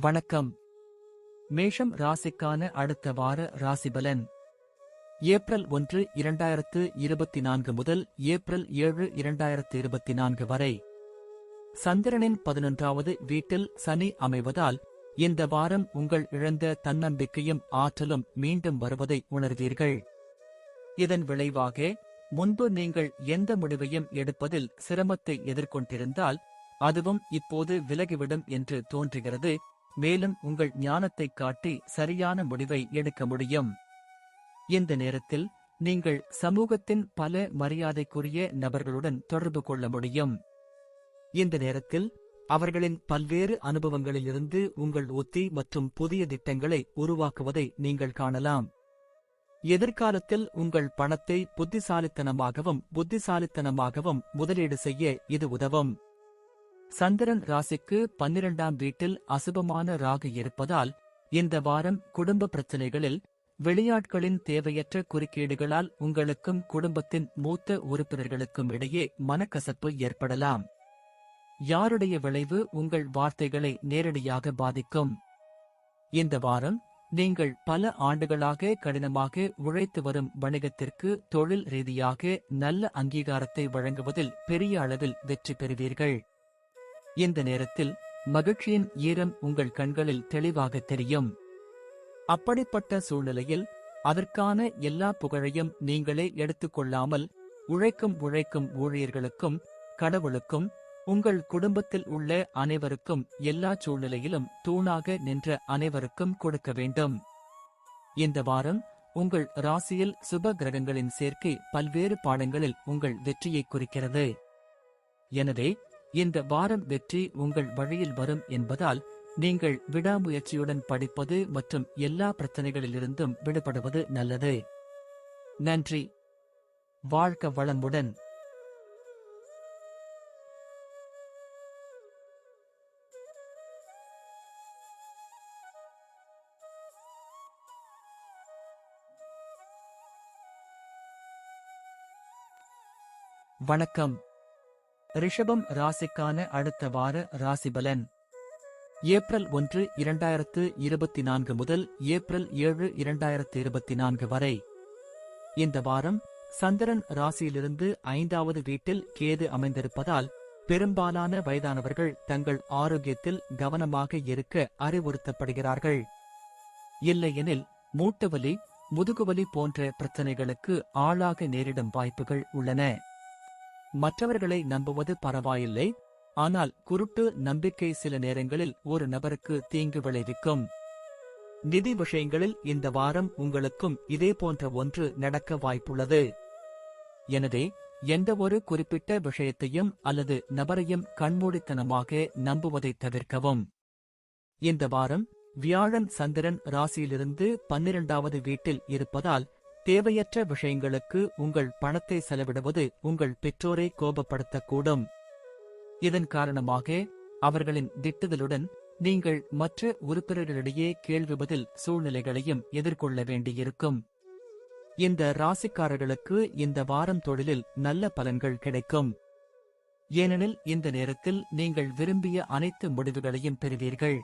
வணக்கம். மேஷம் ராசிக்கான அடுத்த வார ராசிபலன். ஏப்ரல் ஒன்று இரண்டாயிரத்து இருபத்தி நான்கு முதல் ஏப்ரல் ஏழு இரண்டாயிரத்து இருபத்தி நான்கு வரை. சந்திரனின் பதினொன்றாவது வீட்டில் சனி அமைவதால் இந்த வாரம் உங்கள் இழந்த தன்னம்பிக்கையும் ஆற்றலும் மீண்டும் வருவதை உணர்வீர்கள். இதன் விளைவாக முன்பு நீங்கள் எந்த முடிவையும் எடுப்பதில் சிரமத்தை எதிர்கொண்டிருந்தால் அதுவும் இப்போது விலகிவிடும் என்று தோன்றுகிறது. மேலும் உங்கள் ஞானத்தைக் காட்டி சரியான முடிவை எடுக்க முடியும். இந்த நேரத்தில் நீங்கள் சமூகத்தின் பல மரியாதைக்குரிய நபர்களுடன் தொடர்பு கொள்ள முடியும். இந்த நேரத்தில் அவர்களின் பல்வேறு அனுபவங்களிலிருந்து உங்கள் ஒத்தி மற்றும் புதிய திட்டங்களை உருவாக்குவதை நீங்கள் காணலாம். எதிர்காலத்தில் உங்கள் பணத்தை புத்திசாலித்தனமாகவும் புத்திசாலித்தனமாகவும் முதலீடு செய்ய இது உதவும். சந்திரன் ராசிக்கு பன்னிரண்டாம் வீட்டில் அசுபமான ராகு இருப்பதால் இந்த வாரம் குடும்ப பிரச்சனைகளில் வெளியாட்களின் தேவையற்ற குறுக்கீடுகளால் உங்களுக்கும் குடும்பத்தின் மூத்த உறுப்பினர்களுக்கும் இடையே மனக்கசப்பு ஏற்படலாம். யாருடைய விளைவு உங்கள் வார்த்தைகளை நேரடியாக பாதிக்கும்? இந்த வாரம் நீங்கள் பல ஆண்டுகளாக கடினமாக உழைத்து வரும் வணிகத்திற்கு தொழில் ரீதியாக நல்ல அங்கீகாரத்தை வழங்குவதில் பெரிய அளவில் வெற்றி பெறுவீர்கள். இந்த நேரத்தில் மகிழ்ச்சியின் ஈரம் உங்கள் கண்களில் தெளிவாக தெரியும். அப்படிப்பட்ட சூழ்நிலையில் அதற்கான எல்லா புகழையும் நீங்களே எடுத்துக்கொள்ளாமல் உழைக்கும் உழைக்கும் ஊழியர்களுக்கும் கடவுளுக்கும் உங்கள் குடும்பத்தில் உள்ள அனைவருக்கும் எல்லா சூழ்நிலையிலும் தூணாக நின்ற அனைவருக்கும் கொடுக்க வேண்டும். இந்த வாரம் உங்கள் ராசியில் சுப கிரகங்களின் சேர்க்கை பல்வேறு பாடங்களில் உங்கள் வெற்றியை குறிக்கிறது. எனவே இந்த வாரம் வெற்றி உங்கள் வழியில் வரும் என்பதால் நீங்கள் விடாமுயற்சியுடன் படிப்பது மற்றும் எல்லா பிரச்சனைகளிலிருந்தும் விடுபடுவது நல்லது. நன்றி. வாழ்க்க வளமுடன். வணக்கம். ரிஷபம் ராசிக்கான அடுத்த வார ராசிபலன். ஏப்ரல் ஒன்று இரண்டாயிரத்து இருபத்தி நான்கு முதல் ஏப்ரல் ஏழு இரண்டாயிரத்து இருபத்தி நான்கு வரை. இந்த வாரம் சந்திரன் ராசியிலிருந்து ஐந்தாவது வீட்டில் கேது அமைந்திருப்பதால் பெரும்பாலான வயதானவர்கள் தங்கள் ஆரோக்கியத்தில் கவனமாக இருக்க அறிவுறுத்தப்படுகிறார்கள். இல்லையெனில் மூட்டுவலி முதுகுவலி போன்ற பிரச்சனைகளுக்கு ஆளாக நேரிடும் வாய்ப்புகள் உள்ளன. மற்றவர்களை நம்புவது பரவாயில்லை. ஆனால் குருட்டு நம்பிக்கை சில நேரங்களில் ஒரு நபருக்கு தீங்கு விளைவிக்கும். நிதி விஷயங்களில் இந்த வாரம் உங்களுக்கும் இதே போன்ற ஒன்று நடக்க வாய்ப்புள்ளது. எனவே எந்த ஒரு குறிப்பிட்ட விஷயத்தையும் அல்லது நபரையும் கண்மூடித்தனமாக நம்புவதை தவிர்க்கவும். இந்த வாரம் வியாழன் சந்திரன் ராசியிலிருந்து பன்னிரண்டாவது வீட்டில் இருப்பதால் தேவையற்ற விஷயங்களுக்கு உங்கள் பணத்தை செலவிடுவது உங்கள் பெற்றோரை கோபப்படுத்தக்கூடும். இதன் காரணமாக அவர்களின் திட்டுதலுடன் நீங்கள் மற்ற உறுப்பினர்களிடையே கேள்வி பதில் சூழ்நிலைகளையும் எதிர்கொள்ள வேண்டியிருக்கும். இந்த ராசிக்காரர்களுக்கு இந்த வாரம் தொழிலில் நல்ல பலன்கள் கிடைக்கும். ஏனெனில் இந்த நேரத்தில் நீங்கள் விரும்பிய அனைத்து முடிவுகளையும் பெறுவீர்கள்.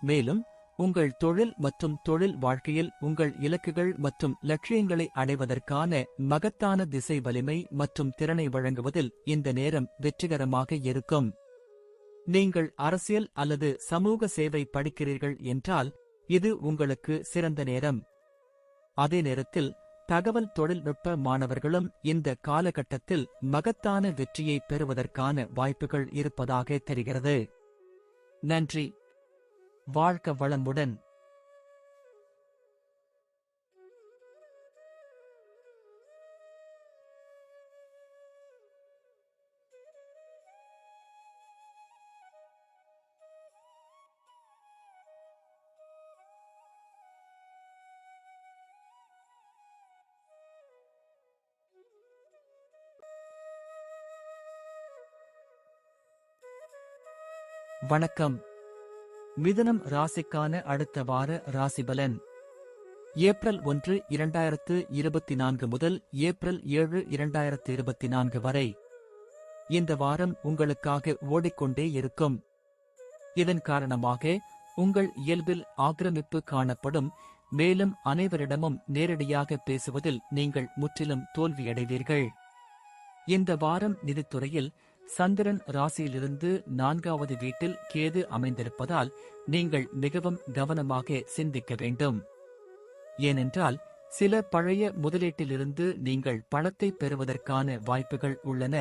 மேலும் உங்கள் தொழில் மற்றும் தொழில் வாழ்க்கையில் உங்கள் இலக்குகள் மற்றும் லட்சியங்களை அடைவதற்கான மகத்தான திசை வலிமை மற்றும் திறனை வழங்குவதில் இந்த நேரம் வெற்றிகரமாக இருக்கும். நீங்கள் அரசியல் அல்லது சமூக சேவை படிக்கிறீர்கள் என்றால் இது உங்களுக்கு சிறந்த நேரம். அதே நேரத்தில் தகவல் தொழில்நுட்ப மாணவர்களும் இந்த காலகட்டத்தில் மகத்தான வெற்றியை பெறுவதற்கான வாய்ப்புகள் இருப்பதாக தெரிகிறது. நன்றி. வாழ்க்க வளமுடன். வணக்கம். மிதனம் ராசிக்கான அடுத்த வார ராசிபலன். ஏப்ரல் ஒன்று இரண்டாயிரத்து இருபத்தி நான்கு முதல் ஏப்ரல் ஏழு இரண்டாயிரத்து இருபத்தி நான்கு வரை. இந்த வாரம் உங்களுக்காக ஓடிக்கொண்டே இருக்கும். இதன் காரணமாக உங்கள் இயல்பில் ஆக்கிரமிப்பு காணப்படும். மேலும் அனைவரிடமும் நேரடியாக பேசுவதில் நீங்கள் முற்றிலும் தோல்வியடைவீர்கள். இந்த வாரம் நிதித்துறையில் சந்திரன் ராசியிலிருந்து நான்காவது வீட்டில் கேது அமைந்திருப்பதால் நீங்கள் மிகவும் கவனமாக சிந்திக்க வேண்டும். ஏனென்றால் சில பழைய முதலீட்டிலிருந்து நீங்கள் பணத்தை பெறுவதற்கான வாய்ப்புகள் உள்ளன.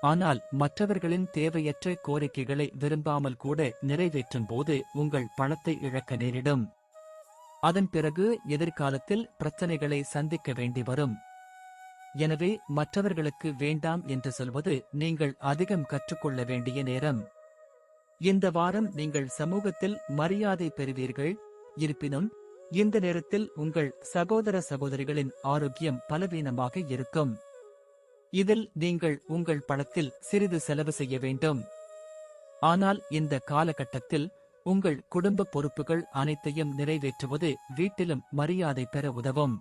ஆனால் மற்றவர்களின் தேவையற்ற கோரிக்கைகளை விரும்பாமல் கூட நிறைவேற்றும் போது உங்கள் பணத்தை இழக்க நேரிடும். அதன் பிறகு எதிர்காலத்தில் பிரச்சனைகளை சந்திக்க வேண்டி வரும். எனவே மற்றவர்களுக்கு வேண்டாம் என்று சொல்வது நீங்கள் அதிகம் கற்றுக்கொள்ள வேண்டிய நேரம். இந்த வாரம் நீங்கள் சமூகத்தில் மரியாதை பெறுவீர்கள். இருப்பினும் இந்த நேரத்தில் உங்கள் சகோதர சகோதரிகளின் ஆரோக்கியம் பலவீனமாக இருக்கும். இதில் நீங்கள் உங்கள் பணத்தில் சிறிது செலவு செய்ய வேண்டும். ஆனால் இந்த காலகட்டத்தில் உங்கள் குடும்ப பொறுப்புகள் அனைத்தையும் நிறைவேற்றுவது வீட்டிலும் மரியாதை பெற உதவும்.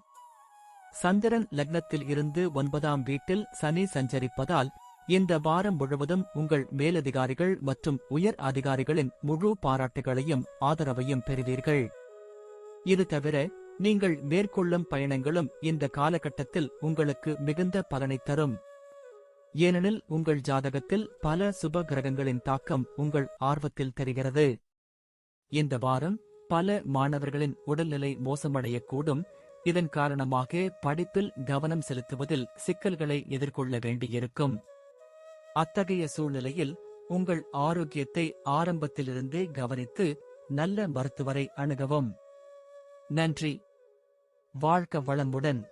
சந்திரன் லக்னத்தில் இருந்து ஒன்பதாம் வீட்டில் சனி சஞ்சரிப்பதால் இந்த வாரம் முழுவதும் உங்கள் மேலதிகாரிகள் மற்றும் உயர் அதிகாரிகளின் முழு பாராட்டுகளையும் ஆதரவையும் பெறுவீர்கள். இது தவிர நீங்கள் மேற்கொள்ளும் பயணங்களும் இந்த காலகட்டத்தில் உங்களுக்கு மிகுந்த பலனை தரும். ஏனெனில் உங்கள் ஜாதகத்தில் பல சுப கிரகங்களின் தாக்கம் உங்கள் ஆர்வத்தில் தெரிகிறது. இந்த வாரம் பல மாணவர்களின் உடல்நிலை மோசமடையக்கூடும் இதன் காரணமாக படிப்பில் கவனம் செலுத்துவதில் சிக்கல்களை எதிர்கொள்ள வேண்டியிருக்கும். அத்தகைய சூழ்நிலையில் உங்கள் ஆரோக்கியத்தை ஆரம்பத்திலிருந்தே கவனித்து நல்ல மருத்துவரை அணுகவும். நன்றி. வாழ்க்க வளமுடன்.